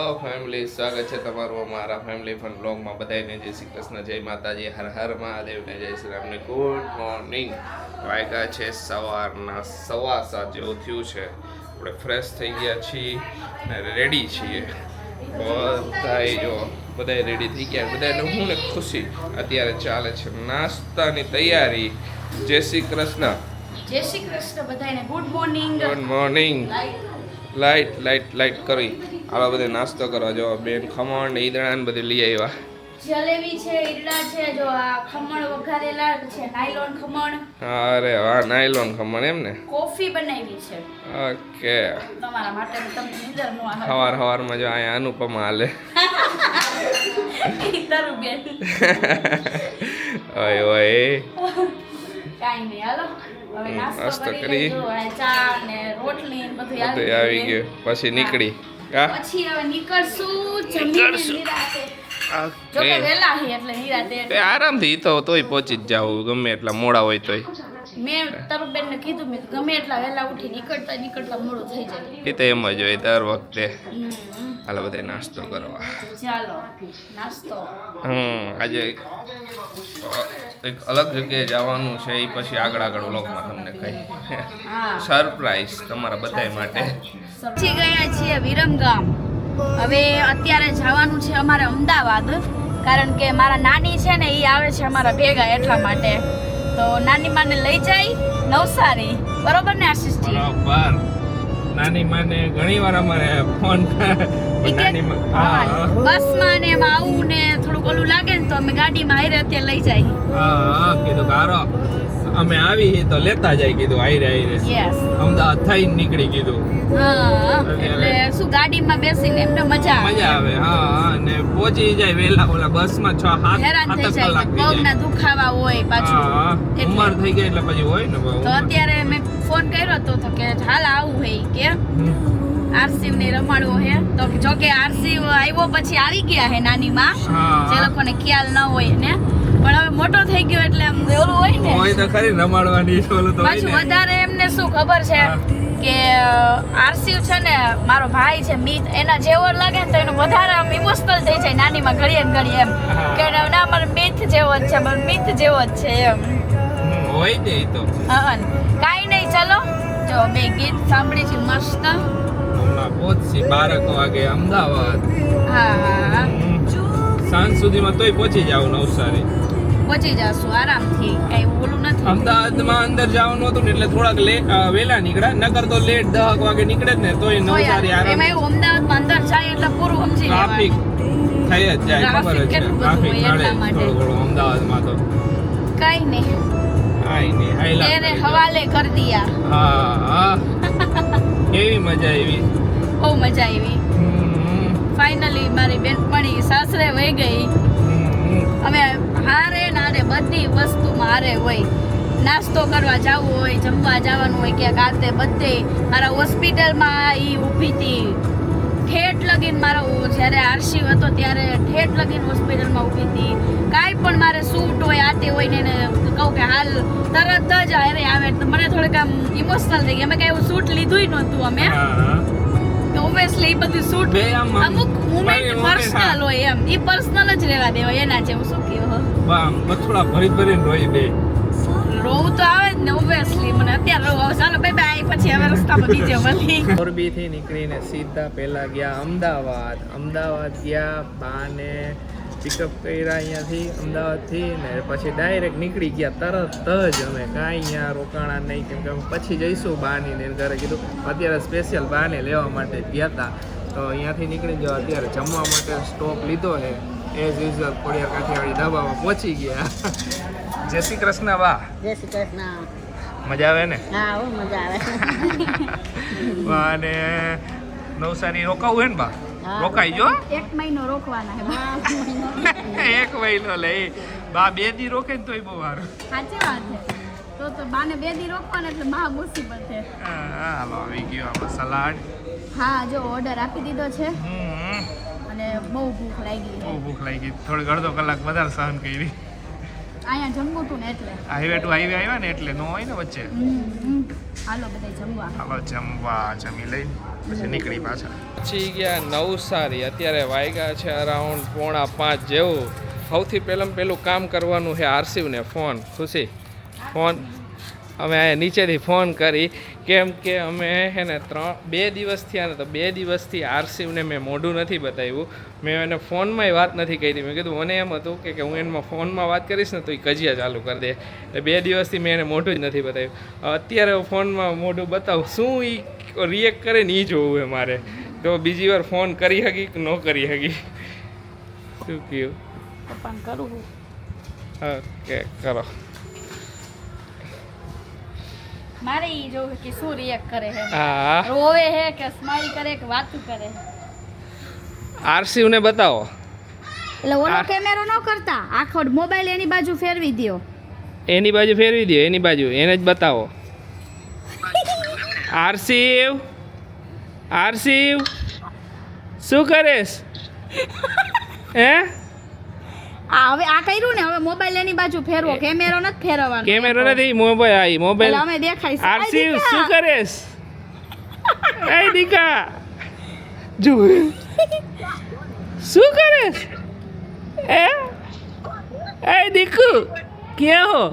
Hello family સ્વાગત છે તમારું અમારા ફેમિલી ફન બ્લોગમાં બધાને જય શ્રી કૃષ્ણ જય માતાજી. હર હર મહાદેવને જય શ્રી રામને. ગુડ મોર્નિંગ વાગ્યા છે સવારના સવા સાત જેવું થયું છે. આપણે ફ્રેશ થઈ ગયા છીએ ને રેડી છીએ. બધાય જો બધાય રેડી થઈ ગયા બધાને હું ને ખુશી. અત્યારે ચાલે છે નાસ્તાની તૈયારી. જય શ્રી કૃષ્ણ. જય શ્રી કૃષ્ણ બધાને good morning good morning light light light કરી. આવા બધે નાસ્તો કરવા. જો બેન ખમણ ને ઈદડા ને બધું લઈ આવ્યા. જલેબી છે ઈદડા છે જો આ ખમણ વઘારેલા છે નાયલોન ખમણ. અરે વાહ નાયલોન ખમણ એમ ને? કોફી બનાવી છે. ઓકે. તમારા માટે તમને નીંદર નો આવે હવાર હવારમાં જો અહીંયા અનુપમા હાલે. તારું બેન. ઓય ઓય. કાઈ નહીં હાલો. હવે નાસ્તો કરી જો ચા ને રોટલી બધું આવી ગયું. પછી નીકળી. પછી હવે નીકળશું નીકળશું. જો કે ઓકે વહેલા એટલે નિરાતે. એ આરામથી તો તોય પહોંચી જ જાવ ગમે એટલા મોડા હોય તોય. મેં તારું બેનને કીધું મેં ગમે એટલા વહેલા ઉઠી નીકળતા નીકળતા મોડું થઈ જાય. એ તો એમ જ હોય દર વખતે. હાલો બધે નાસ્તો કરવા. ચાલો નાસ્તો. હમ આજે એક અલગ જગ્યાએ જવાનું છે એ પછી આગળ આગળ વ્લોગમાં તમને કહી. હા. સરપ્રાઈઝ તમારા બધાય માટે. પછી ગયા છીએ વિરમગામ હવે અત્યારે જવાનું છે અમારે અમદાવાદ કારણ કે મારા નાની છે ને એ આવે છે અમારા ભેગા એટલા માટે. તો નાની માને લઈ જાય નવસારી. બરોબર ને આશીષજી? બરાબર. નાની માને ઘણી વાર અમારે ફોન નાની માં ને એમાં આવું ને થોડુંક ઓલું લાગે ને તો અમે ગાડીમાં હારે અત્યારે લઈ જાય. હા કીધું અમે આવી તો લેતા જાય કીધું આયરે આયરે. અમદાવાદ થઈને નીકળી કીધું. હા એટલે શું ગાડીમાં બેસીને એમને મજા આવે? મજા આવે હા અને પહોંચી જાય વેલા ઓલા બસમાં છ સાત હેરાન થઈ જાય પગના દુખાવા હોય પાછું. ઉંમર થઈ ગઈ એટલે પછી હોય ને તો અત્યારે મેં ફોન કર્યો તો કે હાલ આવું હે કે. આરસીવ ને રમાડવો હે. તો જો કે આરસીવ આવ્યો પછી આવી ગયા હે નાની માં જે લોકોને ખ્યાલ ન હોય ને પણ હવે મોટો થઈ ગયો એટલે આમ ઓલું હોય ને. હોય તો ખરી રમાડવાની ઓલું તો પાછું વધારે એમને શું ખબર છે કે આરસીવ છે ને મારો ભાઈ છે મિત એના જેવો લાગે ને તો એનું વધારે આમ ઇમોશનલ થઈ જાય નાની માં ઘડીએ ઘડી ઘડીએ એમ. કે ના મારો મિથ જેવો જ છે મારો મિથ જેવો જ છે એમ. હોય ને તો. હા. કાંઈ નહીં ચલો. જો બે ગીત સાંભળી છે મસ્ત. હમણાં પહોંચી બારક વાગે અમદાવાદ. સાંજ સુધીમાં તોય પહોંચી જાવ નવસારી. પહોંચી જશું આરામથી. કઈ ઓલું નથી. અમદાવાદમાં અંદર જવાનું હતું ને એટલે થોડાક લેટ વેલા નીકળ્યા. નકર તો લેટ દહક વાગે નીકળે જ ને તોય નવસારી આરામ અમદાવાદમાં અંદર જાય એટલે પૂરું સમજી ટ્રાફિક થઈ જ જાય ખબર જ છે. ટ્રાફિક નડે એટલા થોડું અમદાવાદમાં તો. કઈ નહીં. કઈ નહીં. હવાલે કરી દિયા. હા હા. કેવી મજા આવી? બહુ મજા આવી. ફાઇનલી મારી બેનપણી સાસરે વહી ગઈ. અમે હારે ને બધી વસ્તુમાં હારે હોય. નાસ્તો કરવા જવું હોય જમવા જવાનું હોય ક્યાંક આતે બધે મારા હોસ્પિટલમાં એ ઊભી હતી. ઠેઠ લગીન મારો જ્યારે આરસી હતો ત્યારે ઠેઠ લગીન હોસ્પિટલમાં ઊભી હતી. કાંઈ પણ મારે સૂટ હોય આતે હોય ને એને કહું કે હાલ તરત જ અરે આવે મને થોડીક આમ ઇમોશનલ થઈ ગઈ. અમે કાંઈ એવું સૂટ લીધું નહોતું અમે. ઓબ્વિયસલી બધું સૂટ અમુક મુમેન્ટ પર્સનલ હોય એમ. એ પર્સનલ જ રહેવા દેવાય એના જેવું. શું આમ બથોડા ભરી ભરીને રોઈ બે રોવું તો આવે જ ને ઓબ્વિયસલી મને અત્યારે રોવ આવે ચાલો બાય બાય પછી હવે રસ્તામાં બીજે મળી મોરબીથી નીકળીને સીધા પહેલા ગયા અમદાવાદ. અમદાવાદ ગયા બાને પિકઅપ કર્યા અહીંયાથી અમદાવાદથી ને પછી ડાયરેક્ટ નીકળી ગયા. તરત જ અમે કાંઈ અહીંયા રોકાણા નહીં કેમ કે પછી જઈશું બાની ને ઘરે કીધું અત્યારે સ્પેશિયલ બાને લેવા માટે ગયા હતા તો અહીંયાથી નીકળી જાઓ અત્યારે જમવા માટે સ્ટોપ લીધો છે એઝ યુઝ્યુઅલ ખોડિયાર કાઠિયાવાડી ધાબામાં પહોંચી ગયા. જય શ્રી કૃષ્ણ બા જય શ્રી કૃષ્ણ. મજા આવે ને? હા મજા આવે. અને નવસારી રોકાવું હે ને બા. રોકાઈ જો એક મહિનો રોકવાના એક મહિનો લે બા બે દી રોકે ને તોય બહુ સારું. સાચી વાત છે. તો તો બાને બે દી રોકવાના એટલે મહા મુસીબત છે. હા, હાલો આવી ગયો સલાડ. હા જો ઓર્ડર આપી દીધો છે. અને બહુ ભૂખ લાગી બહુ ભૂખ લાગી. થોડીક અડધો કલાક વધારે સહન કરી. અહીંયા જમવું તું ને એટલે. હાઈવે ટુ હાઈવે આવ્યા ને એટલે નો હોય ને વચ્ચે. હાલો બધા જમવા. હાલો જમવા જમી લઈ. પછી નીકળી પાછા. પછી ગયા નવસારી. અત્યારે વાગ્યા છે અરાઉન્ડ પોણા પાંચ જેવું. સૌથી પહેલાં પહેલું કામ કરવાનું છે આરસીવને ફોન. ખુશી? ફોન? અમે અહીંયા નીચેથી ફોન કરી. કેમ કે અમે હે ને ત્રણ બે દિવસ થયા ને તો બે દિવસથી આરસીવને મેં મોઢું નથી બતાવ્યું. મેં એને ફોનમાંય વાત નથી કરી. મેં કીધું મને એમ હતું કે કે હું એમાં ફોનમાં વાત કરીશ ને તો એ કજિયા ચાલુ કરી દે. એટલે બે દિવસથી મેં એને મોઢું જ નથી બતાવ્યું. અત્યારે ફોનમાં મોઢું બતાવું. શું એ રિએક્ટ કરે ને એ જોવું એ મારે. તો બીજી વાર ફોન કરી શકી કે ન કરી શકી શું કહ્યું? કરું ઓકે કરો. મારે ઈ જોવું કે શું રિએક્ટ કરે છે? હા. રોવે હે કે સ્માઈલ કરે કે વાત કરે આરસીવને બતાવો. એટલે ઓલો કેમેરો ન કરતા? આખો મોબાઈલ એની બાજુ ફેરવી દ્યો. એની બાજુ ફેરવી દો એની બાજુ. એને જ બતાવો. આરસીવ આરસીવ. શું કરેશ? હે? આ હવે આ કર્યું ને હવે મોબાઈલ એની બાજુ ફેરવો કેમેરો નથી ફેરવવાનો. કેમેરો નથી મોબાઈલ આઈ મોબાઈલ અમે દેખાય આરસી શું. કરેશ? એ દીકા. જો. શું કરેશ? એ? એ દીકુ ક્યાં હો?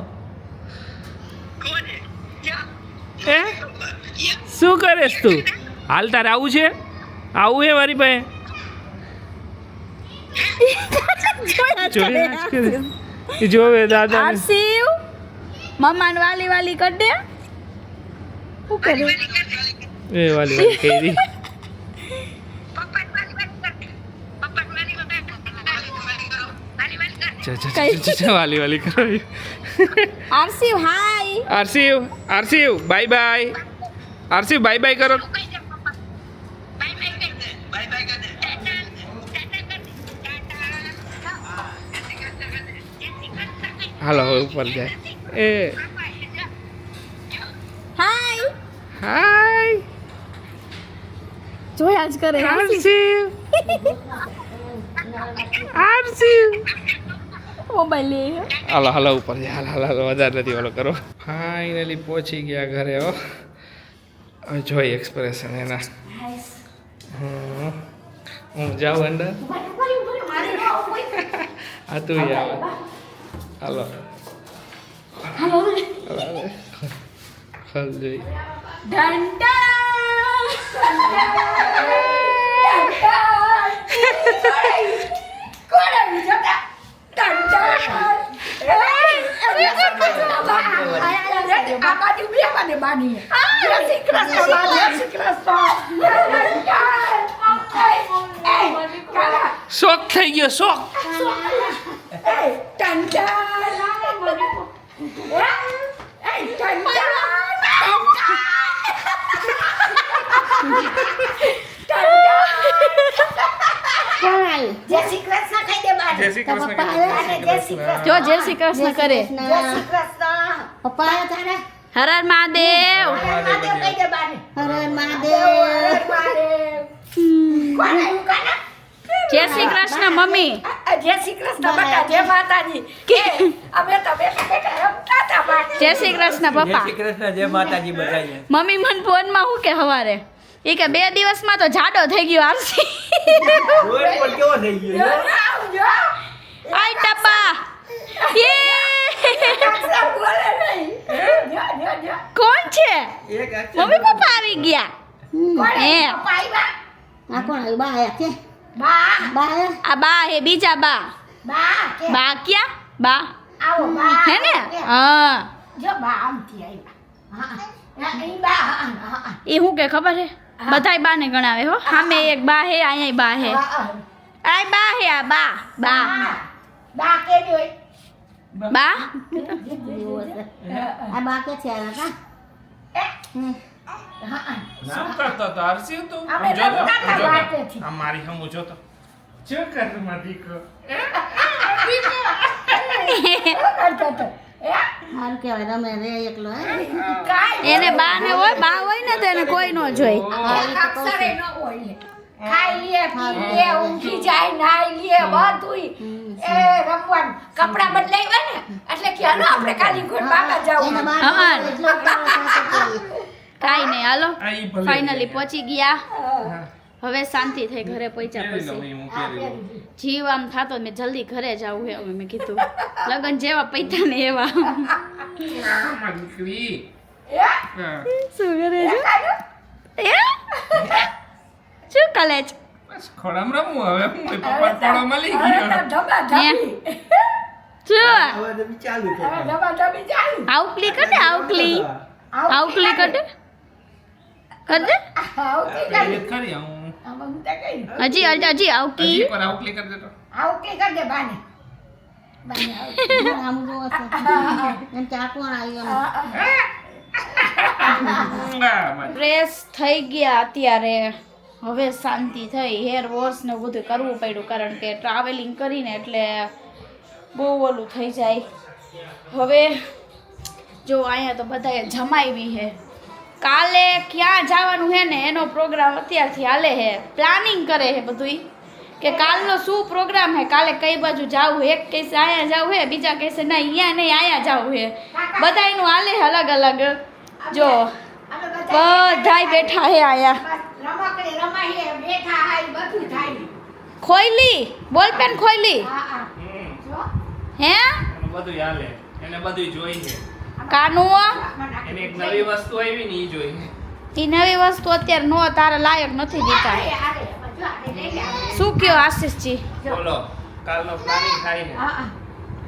એ? શું કરેશ તું? હાલ તારે આવું છે? આવું હે મારી પાસે? કરે. જોવે દાદા આરસીવ મમ્માને વાલી વાલી કર દે શું કર્યું એ વાલી વાલી કહી દી વાલી વાલી કરો. Aarsiv hi. Aarsiv Aarsiv bye bye. Aarsiv bye bye કરો. હાલો હવે ઉપર જાય. એ. હાય. હાય. જોયા જ કરે આરસીવ આરસીવ મોબાઈલ લે હાલો હાલો ઉપર જાય. હાલો હાલો હાલો વધારે નથી ઓલો કરો. ફાઇનલી પહોંચી ગયા ઘરે હો. જોઈ એક્સપ્રેશન એના. હું જાઉં અંદર? આ તું આવે. હાલો હાલો ખલ જોઈ શોખ થઈ ગયો શોખ જય શ્રી કૃષ્ણ કહી દે બાને. જય શ્રી કૃષ્ણ જય શ્રી કૃષ્ણ. જો જય શ્રી કૃષ્ણ કરે જય શ્રી કૃષ્ણ. પપ્પા તારા? હર હર મહાદેવ હર હર મહાદેવ કહી દે બાને. હર હર મહાદેવ. કોણ આવ્યું કાના? જય શ્રી કૃષ્ણ મમ્મી. જય શ્રી કૃષ્ણ બટા જય માતાજી. કે અમે તો બેઠા બેઠા રમતા હતા બાર. જય શ્રી કૃષ્ણ જય પપ્પા. શ્રી કૃષ્ણ જય માતાજી બધાને. મમ્મી મન ફોનમાં હું કે હવારે? એ કે બે દિવસમાં તો જાડો થઈ ગયો આરસી રોજ પણ કેવો થઈ ગયો આય ટપા યે અક્ષર બોલે નહીં. જો જો જો. કોણ છે? મમ્મી પપ્પા આવી ગયા. એ હે. પપ્પા આવ્યા? આ કોણ આવ્યું? બા આયા કે? બા. બા આ બા હે બીજા બા. બા બા ક્યાં? બા. આવો બા. હે ને? હા. બા બા એ હું કે ખબર હે. બધાય બાને ગણાવે હો. સામે એક બા હે અહીંયા બા હે. આય બા હે આ બા. બા. બા બા કે બા? આ બા કે છે આ હા હા. શું કરતા તો હર્ષિવ તો અમે રમતા હતા વાટેથી. આ મારી હમું જોતો. શું કરતો મારો દીકરો. શું કરતો હતો? હે? સારું કહેવાય રમે રે એકલો હે? એને બા ને હોય બા હોય ને તો એને કોઈ ન જોઈ. અક્ષરે ન હોય ખાઈ લે પી લે ઊંઘી જાય નાઈ લે એ રમવાનું. કપડા બદલાઈ ને? એટલે કે હાલો આપણે કાલી બાબા જાવું કાંઈ નહીં હાલો. ફાઇનલી પહોંચી ગયા. હવે શાંતિ થઈ ઘરે પહોંચ્યા પછી. જીવ આમ થતો મેં જલ્દી ઘરે જાવું હે હવે મેં કીધું. લગન જેવા પૈતા ને એવા. શું કરે છે? શું કલે છે? આવકલી હવે હું પપ્પા ગયો. ચાલુ છે. હવે ધબા ધબી ચાલુ. હજી હજી હજી આવકી. આવકી કરી દે બાને. ફ્રેશ થઈ ગયા અત્યારે. હવે શાંતિ થઈ. હેર વોશ ને બધું કરવું પડ્યું કારણ કે ટ્રાવેલિંગ કરીને એટલે બહુ ઓલું થઈ જાય. હવે જો અહીંયા તો બધાએ જમાવી હે કાલે ક્યાં જવાનું હે ને એનો પ્રોગ્રામ અત્યારથી હાલે હે. પ્લાનિંગ કરે હે બધુંય. કે કાલનો શું પ્રોગ્રામ હે? કાલે કઈ બાજુ જાવું એક કહેશે અહીંયા જાવું હે બીજા કહેશે ના અહીંયા નહીં અહીંયા જાવું હે. બધાયનું હાલે અલગ અલગ. જો બધા બધાય બેઠા હે બધું થાય ખોઈલી બોલપેન ખોઈલી હે? બધું હાલે. એને બધું જોઈ છે. કાનું આમાં એને એક નવી વસ્તુ આવી ને ઈ જોઈ. છે. નવી વસ્તુ અત્યારે નો તારા લાયક નથી આરે. શું કયો આશીષજી? બોલો કાલનો પ્લાનિંગ થાય ને? હા હા.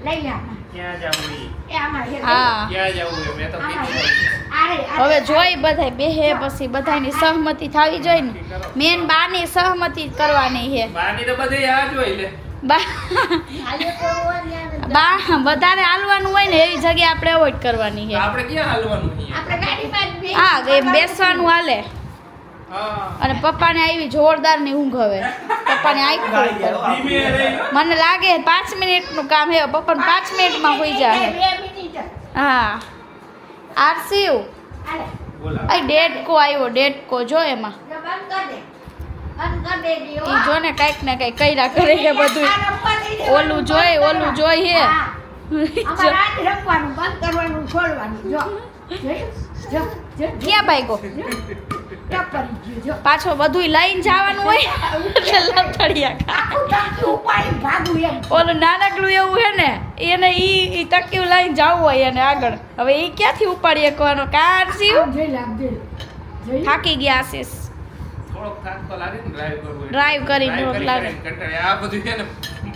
લઈ લે ક્યાં જાવું ઈ? એ આમાં લઈ લે. હા. ક્યાં જાવું મેં તો કીધું લઈ. આરે, આરે. હવે જોઈ બધાય બેહે પછી બધાની સહમતિ થવી જોઈએ ને. મેન બાની સહમતિ કરવાની છે. બાની તો બધી આ જોઈ લે. બા બા વધારે હાલવાનું હોય ને એવી જગ્યા આપણે અવોઈડ કરવાની છે. આપણે ક્યાં હાલવાનું છે? આપણે ગાડી જ હા એમ બેસવાનું હાલે. અને પપ્પાને આવી જોરદારની ઊંઘ હવે. પપ્પાને આખું. મને લાગે પાંચ મિનિટનું કામ હે પપ્પાને પાંચ મિનિટમાં હોઈ જાય. હા. આરસીયુ? આ ડેડકો આવ્યો ડેડકો જો એમાં. જો ને કંઈક ને કંઈક કર્યા કરે છે બધું ઓલું જોઈ, ઓલું. જોઈ હે. પાછો બધું લઈને જવાનું હોય. એટલે લથડિયા ઓલું નાનકડું એવું હે ને એને ઈ ઈ તકીયું લઈને જવું હોય એને આગળ. હવે ઈ ક્યાંથી ઉપાડી એકવાનો કાર સીવ? થાકી ગયા આશીષ થોડોક થાક તો લાગે ને ડ્રાઈવ. કરીને થોડોક લાગે. આ બધું છે ને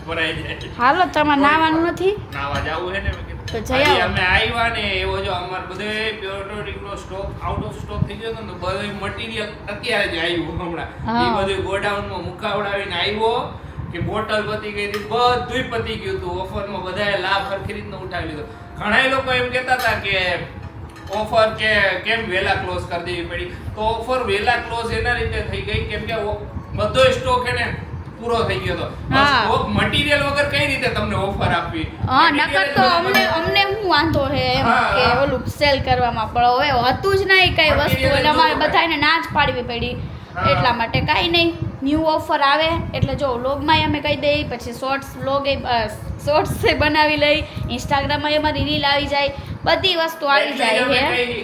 ભરાઈ જાય. હાલો તમારે નાવાનું નથી? નાવા જાવું છે ને તો જઈ. અમે આવ્યા ને એવો જો અમાર બધે પ્યોરિટીનો સ્ટોક આઉટ ઓફ સ્ટોક થઈ ગયો તો બધું મટીરિયલ અત્યારે જ આવ્યું હમણાં. એ બધું ગોડાઉનમાં મુકાવડાવીને આવ્યો કે બોટલ પતી ગઈ હતી બધુંય પતી ગયું હતું. ઓફરમાં બધાએ લાભ સરખી રીતનો ઉઠાવી લીધો. ઘણા લોકો એમ કહેતા હતા કે ઓફર કે કેમ વેલા ક્લોઝ કરી દેવી પડી? તો ઓફર વેલા ક્લોઝ એના રીતે થઈ ગઈ કેમ કે બધો સ્ટોક એને પૂરો થઈ ગયો તો સ્ટોક મટીરિયલ વગર કઈ રીતે તમને ઓફર આપવી? હા નકર તો અમને અમને હું વાંધો છે એમ કે ઓલું સેલ કરવામાં પણ હવે હતું જ નહીં કઈ વસ્તુ એટલે અમારે બધાને ના જ પાડવી પડી. એટલા માટે કાંઈ નહીં. ન્યૂ ઓફર આવે એટલે જો વ્લોગમાં અમે કહી દઈએ પછી શોર્ટ્સ વ્લોગ શોર્ટ્સ બનાવી લઈ ઇન્સ્ટાગ્રામમાં અમારી રીલ આવી જાય. બધી વસ્તુ આવી જાય છે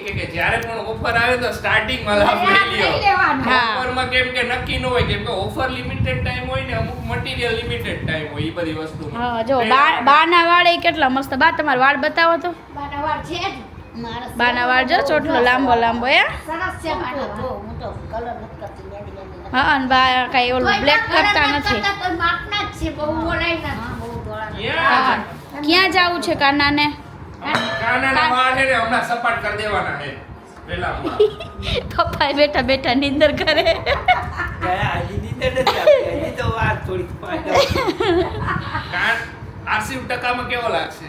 કે- જ્યારે પણ ઓફર આવે તો સ્ટાર્ટિંગમાં લાભ લઈ લ્યો. લેવાનો. હા. કેમ કે નક્કી ન હોય કેમ કે ઓફર લિમિટેડ ટાઈમ હોય ને અમુક મટીરિયલ લિમિટેડ ટાઈમ હોય એ બધી વસ્તુ હા જો બા બાના વાળ એ કેટલા મસ્ત. બા તમાર વાળ બતાવો તો. બાના વાળ છે બાના વાળ જો ચોટલો લાંબો લાંબો એ સરસ છે. હું તો કલર નથી હા અને બા કઈ ઓલું બ્લેક કરતા નથી. માપના જ છે બહુ ઓલાય ના ક્યાં જાવું છે કાનાને? કાનાના વાળ છે ને હમણાં સપાટ કરી દેવાના છે. પેલા પપ્પા બેઠા બેઠા નિંદર ટકામાં કેવો લાગશે?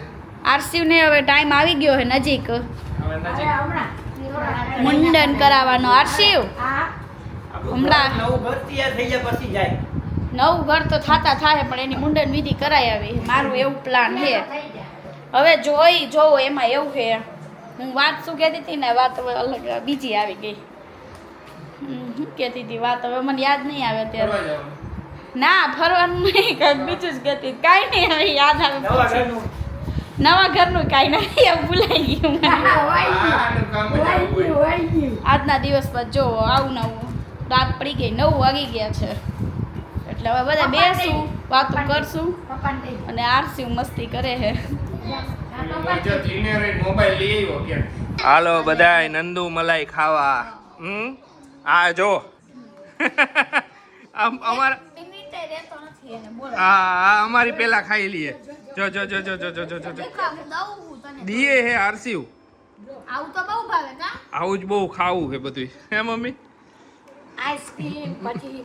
આરસીવ ને હવે ટાઈમ આવી ગયો હે નજીક. હવે અરે નજીક હમણાં. મુંડન કરાવવાનો આરસીવ હા. હમણાં. નવું ઘર તૈયાર થઈ જાય પછી જાય. નવું ઘર તો થાતા થાય પણ એની મુંડન વિધિ કરાય આવી. મારું એવું પ્લાન છે. હવે જોઈ જોવો એમાં એવું છે. હું વાત શું કહેતી હતી ને વાત હવે અલગ બીજી આવી ગઈ. શું કહેતી હતી વાત હવે મને યાદ નહીં આવે અત્યારે. ના ફરવાનું નહીં કાંઈક બીજું જ કહેતી. કાંઈ નહીં હવે યાદ આવે નવા ઘરનું. કાંઈ નથી એવું ભૂલાઈ ગયું. આજના દિવસ પર જો આવું નવું રાત પડી ગઈ નવ વાગી ગયા છે. એટલે હવે બધા બેસું વાતો કરશું. અને આરસી મસ્તી કરે છે. જો ધીને રહીને મોબાઈલ લઈ આવ્યો કે હાલો બધાય નંદુ મલાઈ ખાવા. હમ? આ જો. અમારા મિનિટે રહેતો નથી એને બોલો આ આ અમારી પેલા ખાઈ લઈએ. જો જો જો જો જો જો જો જો. જો દીએ હે આરસીવ આવું તો બહુ ભાવે કા આવું જ બહુ ખાવું છે બધું હે મમ્મી? આઈસ્ક્રીમ પછી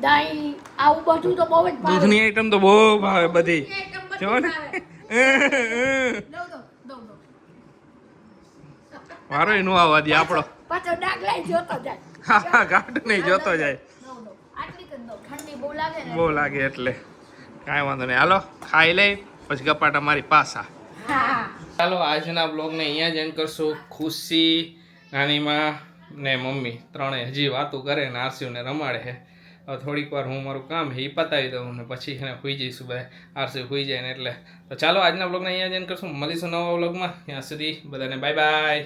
દહીં આવું બધું તો બહુ જ દૂધની આઈટમ તો બહુ ભાવે બધી. જો ને. મારો નો આવવા દે આપણો. પાછો જોતો જાય. ગાંઠ નહીં જોતો જાય. બહુ લાગે ને એટલે. કાંઈ વાંધો નહીં. હાલો ખાઈ લઈ પછી કપાટા મારી પાસા ચાલો આજના બ્લોગને અહીંયા જ એન્ડ કરશું. ખુશી નાનીમાં ને મમ્મી ત્રણેય હજી વાતો કરે ને આરસીઓને રમાડે. છે થોડીક વાર હું મારું કામ એ પતાવી દઉં ને પછી એને સુઈ જઈશું બધા આરસી સુઈ જાય ને એટલે. તો ચાલો, આજના બ્લોગને અહીંયા જઈને કરશું. મળીશું નવા બ્લોગમાં ત્યાં સુધી બધાને બાય બાય